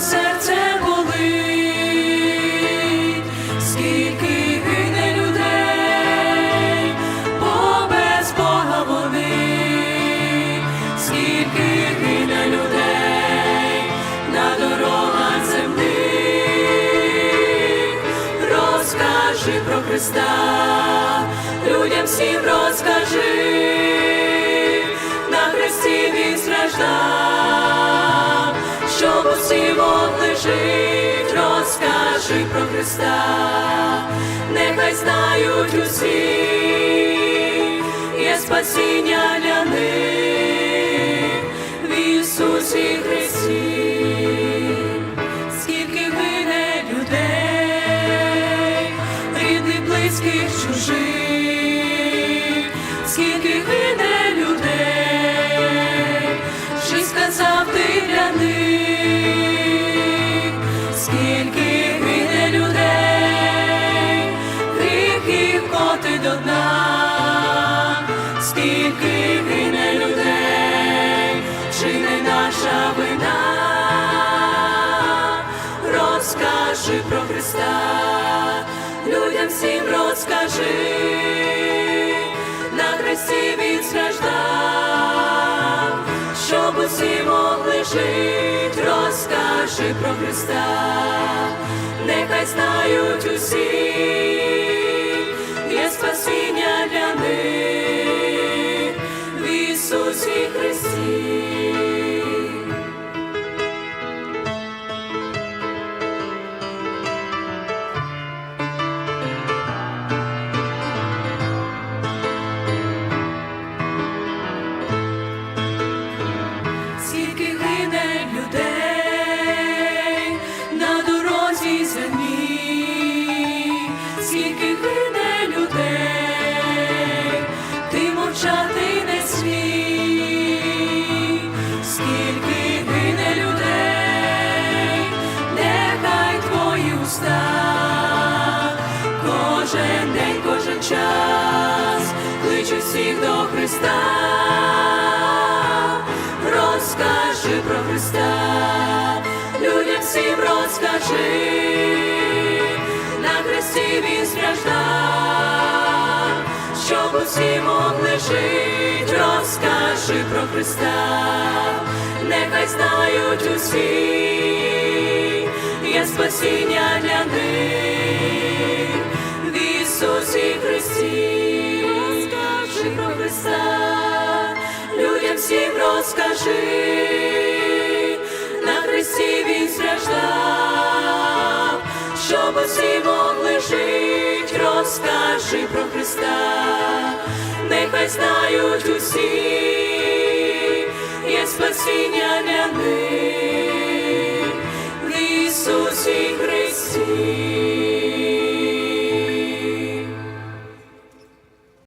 серце болить, скільки гине людей, бо без Бога скільки гине людей на дорогах земних, розкажи про Христа, людям всім розкажи, на хресті він страждав усі могли розкажи про Христа, нехай знають усі, є спасіння для них. В Ісусі Христі. Скільки гине людей, рідних, близьких, чужих, розкажи про Христа, людям всім розкажи, на хресті він страждав, щоб усі могли жить, розкажи про Христа, нехай знають усі, є спасіння для них. В Ісусі Христі. Час, кличуть всіх до Христа. Розкажи про Христа, людям всім розкажи, на хресті він страждав, щоб усі могли жить, розкажи про Христа, нехай знають усі, є спасіння для них Ісусі Христі, розкажи про Христа. Людям всім розкажи, на Христі він страждав, щоб усі могли жить, розкажи про Христа, нехай знають усі, є спасіння для них. В Ісусі Христі.